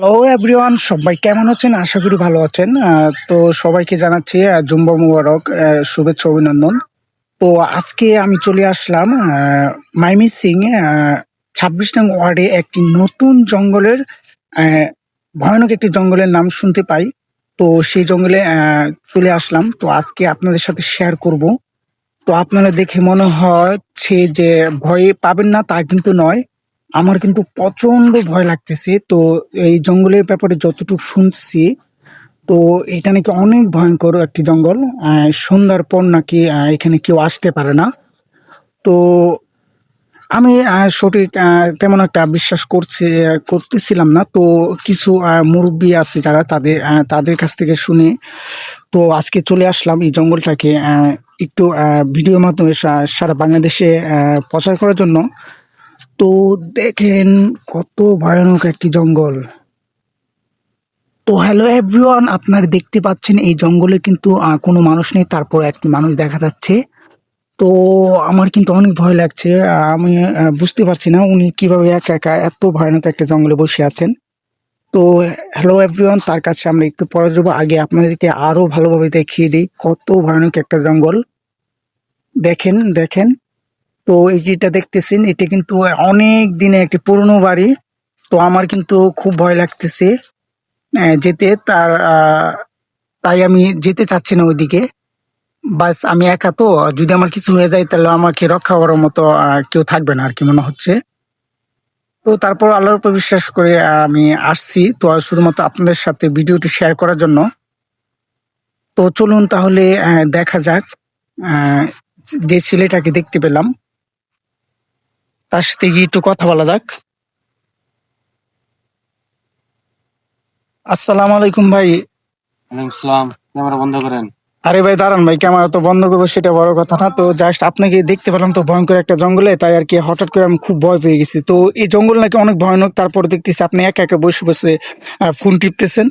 Hello everyone সবাই কেমন আছেন? আশা করি ভালো আছেন। তো সবাইকে জানাচ্ছি জুম্বা মুবারক শুভেচ্ছা অভিনন্দন। তো আজকে আমি চলে আসলাম মাইমি সিং ছাব্বিশ নং ওয়ার্ডে একটি নতুন জঙ্গলের ভয়ানক একটি জঙ্গলের নাম শুনতে পাই। তো সেই জঙ্গলে চলে আসলাম। তো আজকে আপনাদের সাথে শেয়ার করব। তো আপনারা দেখে মনে হচ্ছে যে ভয় পাবেন না, তা কিন্তু নয়। আমার কিন্তু প্রচণ্ড ভয় লাগতেছে। তো এই জঙ্গলের ব্যাপারে যতটুকু শুনছি, তো এটা নাকি অনেক ভয়ঙ্কর একটি জঙ্গল। সন্ধ্যার পর নাকি এখানে কেউ আসতে পারে না। তো আমি সঠিক তেমন একটা বিশ্বাস করছি, করতেছিলাম না। তো কিছু মুরব্বী আছে যারা তাদের তাদের কাছ থেকে শুনে তো আজকে চলে আসলাম এই জঙ্গলটাকে একটু ভিডিওর মাধ্যমে সারা বাংলাদেশে প্রচার করার জন্য। তো দেখেন কত ভয়ানক একটি জঙ্গল। তো হ্যালো এভরিওয়ান আপনারা দেখতে পাচ্ছেন এই জঙ্গলে কিন্তু কোনো মানুষ নেই, তারপর একটি মানুষ দেখা যাচ্ছে। তো আমার কিন্তু অনেক ভয় লাগছে আমি বুঝতে পারছি না উনি কীভাবে একা একা এত ভয়ানক একটা জঙ্গলে বসে আছেন। তো হ্যালো এভরিওয়ান তার কাছে আমরা একটু পরে যাব। আগে আপনাদেরকে আরও ভালোভাবে দেখিয়ে দিই কত ভয়ানক একটা জঙ্গল। দেখেন দেখেন। তো এই যেটা দেখতেছেন, এটা কিন্তু অনেক দিনে একটি পুরনো বাড়ি। তো আমার কিন্তু খুব ভয় লাগতেছে যেতে। তার তাই আমি যেতে চাচ্ছি না ওইদিকে। বাস, আমি একা তো। যদি আমার কিছু হয়ে যায়, তাহলে আমাকে রক্ষা করার মতো কেউ থাকবে না আর কি মনে হচ্ছে। তো তারপর আল্লাহর উপর বিশ্বাস করে আমি আসছি। তো শুধুমাত্র আপনাদের সাথে ভিডিওটি শেয়ার করার জন্য। তো চলুন তাহলে দেখা যাক যে ছেলেটাকে দেখতে পেলাম। তার সাথে গিয়ে একটু কথা বলা যাক। আসসালাম আলাইকুম ভাই। সালাম ক্যামেরা বন্ধ করেন। আরে ভাই দাঁড়ান ভাই ক্যামেরা তো বন্ধ করব সেটা বড় কথা না। তো জাস্ট আপনাকে দেখতে পেলাম তো ভয়ঙ্কর একটা জঙ্গলে তাই আর কি হঠাৎ করে আমি খুব ভয় পেয়ে গেছি। তো এই জঙ্গল নাকি অনেক ভয়ানক তারপর দেখতেছি আপনি একা একা বসে বসে ফোন টিপতেছেন।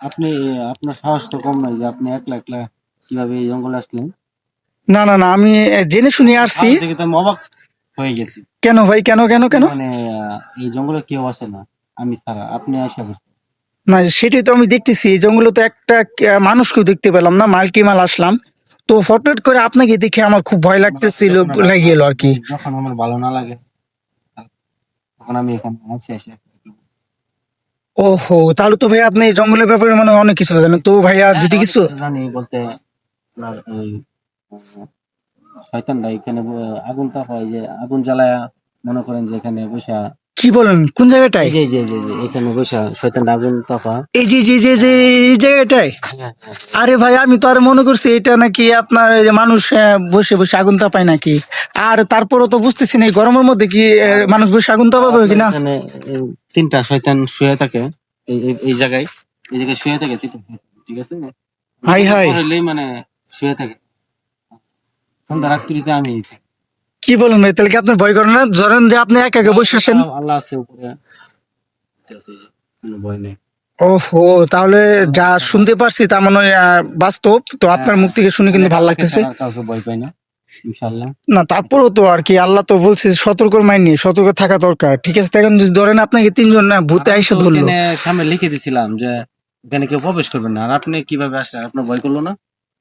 আপনি আপনার সাহস তো কম নয় যে আপনি একলা একলা কীভাবে এই জঙ্গলে আসলেন। না না না আমি জেনে শুনে আসছি। অবাক হয়ে গেছি। কেন ভাই? কেন কেন কেন? মানে এই জঙ্গলে কেউ আসে না। আমি ছাড়া আপনি আসে বসে। না সেটাই তো আমি দেখতেছি এই জঙ্গলে তো একটা মানুষকেও দেখতে পেলাম না মাল্টি মাল আসলাম। তো ফটোট করে আপনাকে দেখে আমার খুব ভয় লাগতেছিল লেগে গেল আর কি যখন আমার ভালো না লাগে তখন আমি এখানে আছি আসে ওহো তাহলে তো ভাই আপনি জঙ্গলের ব্যাপারে মানে অনেক কিছু জানেন। তো ভাইয়া যদি কিছু জানি বলতে আপনার শয়তানরা এখানে আগুন হয় যে আগুন জ্বালায়া মনে করেন যে এখানে বসা কি বলেন? কোন জায়গাটায়? এই যে- এই যে এখানে বসা শয়তান আগুন এই যে যে যে যে এই জায়গাটায়? আরে ভাই আমি তো আর মনে করছি এটা নাকি আপনার মানুষ বসে বসে আগুন তাপায় নাকি? আর তারপরও তো বুঝতেছি না এই গরমের মধ্যে কি মানুষ বসে আগুন তাপাবে কিনা? এখানে এই তিনটা শয়তান শুয়ে থাকে এই এই- এই জায়গায় এই জায়গায় শুয়ে থাকে ঠিক আছে? হাই হাই। মানে শুয়ে থাকে। সন্ধ্যা রাত্রিতে আমি কি বলেন ভাই তাহলে কি আপনার ভয় করেন না? ধরেন যে আপনি একা একা বসে আছেন। আল্লাহ আছে উপরে। আছে এই যে, কোনো ভয় নেই। ওহো তাহলে যা শুনতে পারছি তার মানে বাস্তব। তো আপনার মুখ থেকে শুনে কিন্তু ভালো লাগতেছে। আর ভয় পাই না তারপরেও তো আর কি আল্লাহ তো বলছে সতর্ক মাইনি সতর্ক থাকা দরকার। ঠিক আছে এখন যদি ধরেন আপনাকে তিনজন না ভূতে আইসা ধরলো। সামনে লিখে দিছিলাম যে এখানে কেউ প্রবেশ করবে না। আর আপনি কীভাবে আসেন আপনার ভয় করল না?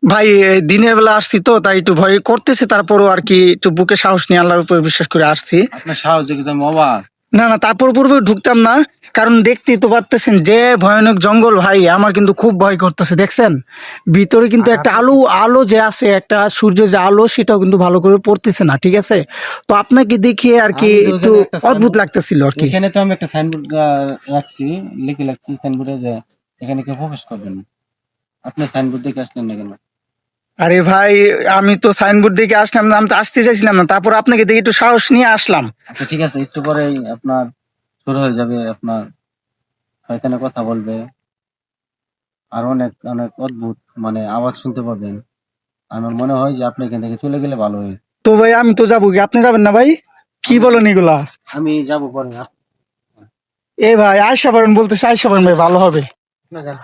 ভাই দিনের বেলা আসছি তো তাই একটু ভয় করতেছে তারপরও আর কি একটু বুকে সাহস নিয়ে আল্লাহর উপর বিশ্বাস করে আসছি। আপনার সাহস দেখে তো অবাক। না না তারপর পূর্বে ঢুকতাম না কারণ দেখতেই তো পারতেছেন যে ভয়ানক জঙ্গল ভাই আমার কিন্তু খুব ভয় করতেছে দেখছেন? ভিতরে কিন্তু একটা আলো আলো যে আছে একটা সূর্য যে আলো সেটাও কিন্তু ভালো করে পড়তেছে না ঠিক আছে? তো আপনাকে দেখিয়ে আর কি একটু অদ্ভুত লাগতেছিল আর কি। এখানে তো আমি একটা সাইনবোর্ড রাখছি লিখে রাখছি সাইনবোর্ডে যে এখানে কেউ প্রবেশ করবেন আপনি সাইনবোর্ড দেখে আসলেন না কেন? আরে ভাই আমি তো সাইনবোর্ড দেখে আসলাম না আমি তো আসতে চাইছিলাম না। তারপর আপনাকে দেখে একটু সাহস নিয়ে আসলাম। আচ্ছা ঠিক আছে একটু পরে আপনার শুরু হয়ে যাবে আপনার শয়তানের কথা বলবে। আর অনেক অনেক অদ্ভুত মানে আওয়াজ শুনতে পাবেন। আমার মনে হয় যে আপনি এখান থেকে চলে গেলে ভালো হয়। তো ভাই আমি তো যাব কি? আপনি যাবেন না ভাই? কি বলেন এগুলা? আমি যাব পরে এ ভাই আয়সা পারেন বলতেছে আয়সা পারেন ভাই ভালো হবে। যান।